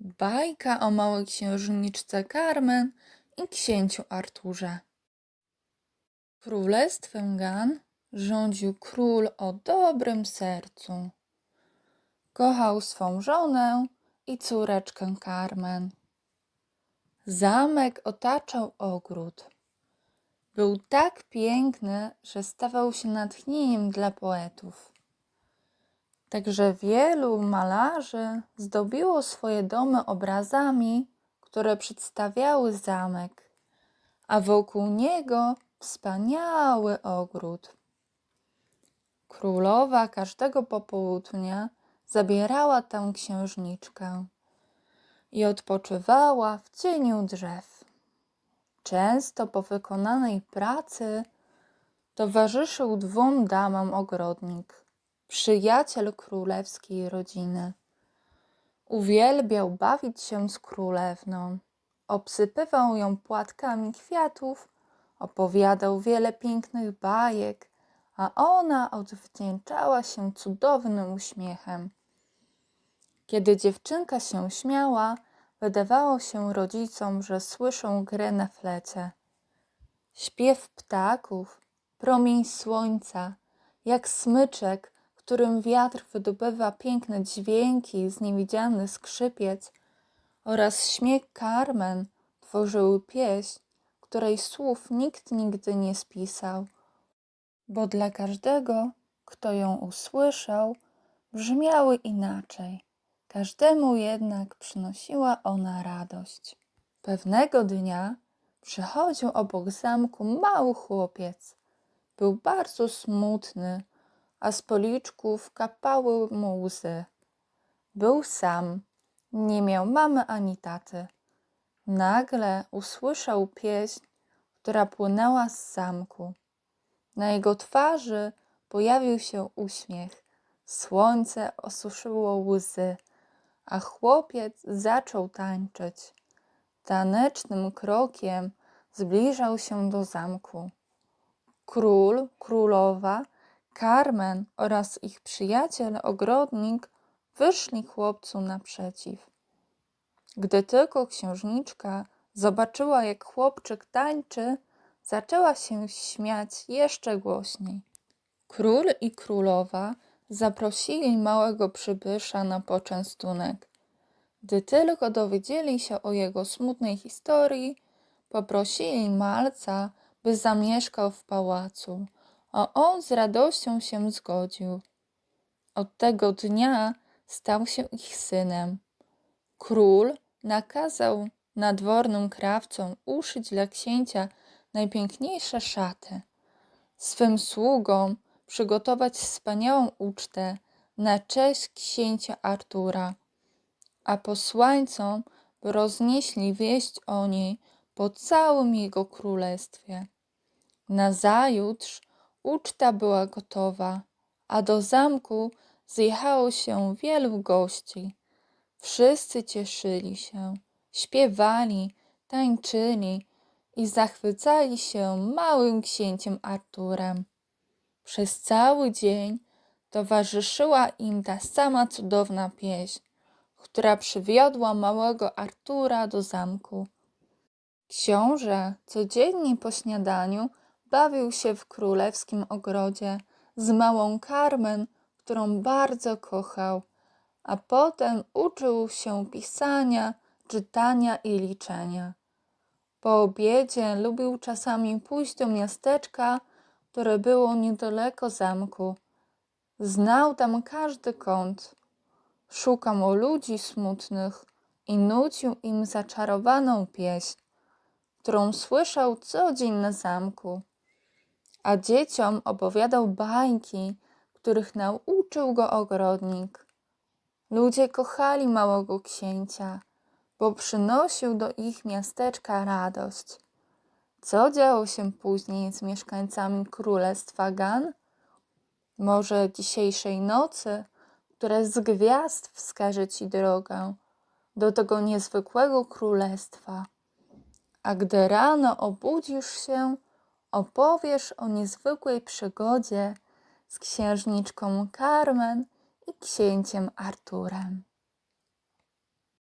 Bajka o małej księżniczce Carmen i księciu Arturze. Królestwem Gan rządził król o dobrym sercu. Kochał swą żonę i córeczkę Carmen. Zamek otaczał ogród. Był tak piękny, że stawał się natchnieniem dla poetów. Także wielu malarzy zdobiło swoje domy obrazami, które przedstawiały zamek, a wokół niego wspaniały ogród. Królowa każdego popołudnia zabierała tę księżniczkę i odpoczywała w cieniu drzew. Często po wykonanej pracy towarzyszył dwóm damom ogrodnik, przyjaciel królewskiej rodziny. Uwielbiał bawić się z królewną, obsypywał ją płatkami kwiatów, opowiadał wiele pięknych bajek, a ona odwdzięczała się cudownym uśmiechem. Kiedy dziewczynka się śmiała, wydawało się rodzicom, że słyszą grę na flecie. Śpiew ptaków, promień słońca, jak smyczek, którym wiatr wydobywa piękne dźwięki z niewidzialny skrzypiec oraz śmiech Carmen tworzyły pieśń, której słów nikt nigdy nie spisał, bo dla każdego, kto ją usłyszał, brzmiały inaczej. Każdemu jednak przynosiła ona radość. Pewnego dnia przychodził obok zamku mały chłopiec. Był bardzo smutny, a z policzków kapały mu łzy. Był sam, nie miał mamy ani taty. Nagle usłyszał pieśń, która płynęła z zamku. Na jego twarzy pojawił się uśmiech. Słońce osuszyło łzy a chłopiec zaczął tańczyć. Tanecznym krokiem zbliżał się do zamku. Król, królowa, Carmen oraz ich przyjaciel ogrodnik wyszli chłopcu naprzeciw. Gdy tylko księżniczka zobaczyła, jak chłopczyk tańczy, zaczęła się śmiać jeszcze głośniej. Król i królowa zaprosili małego przybysza na poczęstunek. Gdy tylko dowiedzieli się o jego smutnej historii, poprosili malca, by zamieszkał w pałacu, a on z radością się zgodził. Od tego dnia stał się ich synem. Król nakazał nadwornym krawcom uszyć dla księcia najpiękniejsze szaty. Swym sługom przygotować wspaniałą ucztę na cześć księcia Artura, a posłańcom roznieśli wieść o niej po całym jego królestwie. Nazajutrz uczta była gotowa, a do zamku zjechało się wielu gości. Wszyscy cieszyli się, śpiewali, tańczyli i zachwycali się małym księciem Arturem. Przez cały dzień towarzyszyła im ta sama cudowna pieśń, która przywiodła małego Artura do zamku. Książę codziennie po śniadaniu bawił się w królewskim ogrodzie z małą Carmen, którą bardzo kochał, a potem uczył się pisania, czytania i liczenia. Po obiedzie lubił czasami pójść do miasteczka, które było niedaleko zamku. Znał tam każdy kąt. Szukał ludzi smutnych i nucił im zaczarowaną pieśń, którą słyszał co dzień na zamku. A dzieciom opowiadał bajki, których nauczył go ogrodnik. Ludzie kochali małego księcia, bo przynosił do ich miasteczka radość. Co działo się później z mieszkańcami królestwa Gan? Może dzisiejszej nocy, które z gwiazd wskaże ci drogę do tego niezwykłego królestwa. A gdy rano obudzisz się, opowiesz o niezwykłej przygodzie z księżniczką Carmen i księciem Arturem.